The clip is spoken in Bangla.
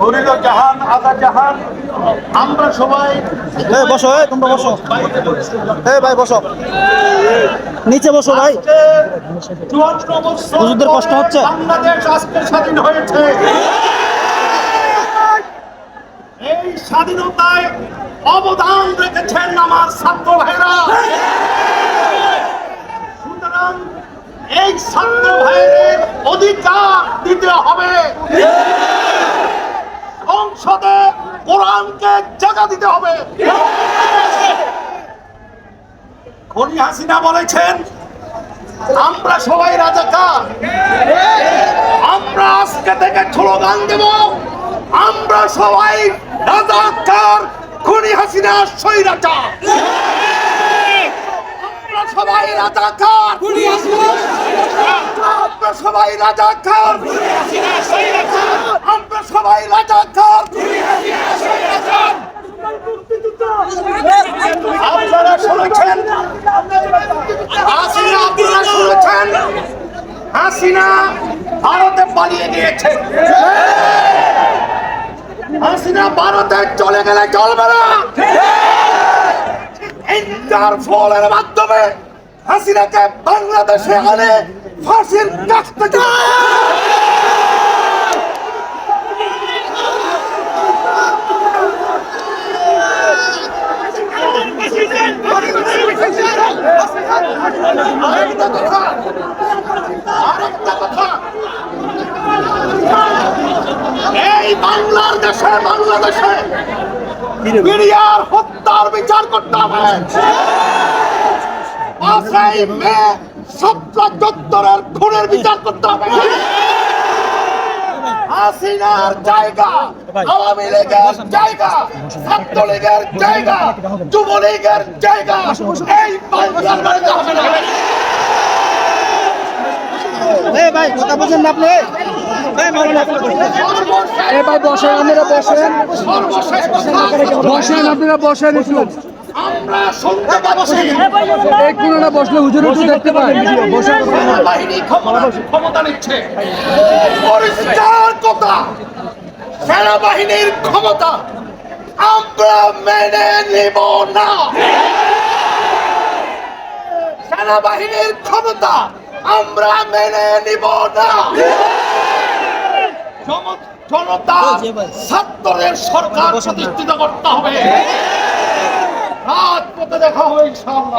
হরিল জাহান আদা জাহান। আমরা সবাই বসো তোমরা বসো। এ ভাই বসো। নিচে বসো ভাই। হুজুরদের কষ্ট হচ্ছে? বাংলাদেশ আজকে স্বাধীন হয়েছে। এই স্বাধীনতায় অবদান রেখেছেন আমার ছাত্র ভাইরা। সুতরাং এই ছাত্র ভাইয়ের অধিকার দিতে হবে। সংসদে কোরআনকে জায়গা দিতে হবে। খনি হাসিনা বলেছেন, আমরা সবাই রাজাকার। আমরা আজকে থেকে স্লোগান দেব, আমরা সবাই রাজাকার, খুনি হাসিনা সৈরাচার আমরা সবাই রাজাকার আমরা সবাই রাজাকার সবাই রাজাকার আপনারা শুনেছেন? হাসিনা আপনারা শুনেছেন? হাসিনা ভারতে পালিয়ে গিয়েছে। হাসিনা ভারতে চলে গেলে চলবে না। ইন্টারপোলের মাধ্যমে হাসিনাকে বাংলাদেশে আনে, ফাঁসির কাছ থেকে আরেকটা কথা আরেকটা কথা এই বাংলার দেশে বাংলাদেশে মিডিয়ার হত্যার বিচার করতে হবে। পাঁচই মে সপ্তাহ চত্বরের খুনের বিচার করতে হবে। হাসিনার জায়গা আওয়ামী লীগের জায়গা ছাত্রলীগের জায়গা যুবলীগের জায়গা এই বাংলার বাড়িতে হবে না। ভাই কথা বলছেন না আপনি? এই মারুন আপনি এ ভাই বসেন আপনারা বসেন। বসেন আপনারা বসেন একটু। বসলে হুজুর দেখতে ক্ষমতা ক্ষমতা নিচ্ছে। কথা সেনাবাহিনীর ক্ষমতা আমরা মেনে নিব না। সেনাবাহিনীর ক্ষমতা আমরা মেনে নিব না। জনতা ছাত্রদের সরকার প্রতিষ্ঠিত করতে হবে। রাজপথে দেখা হবে ইনশাআল্লাহ।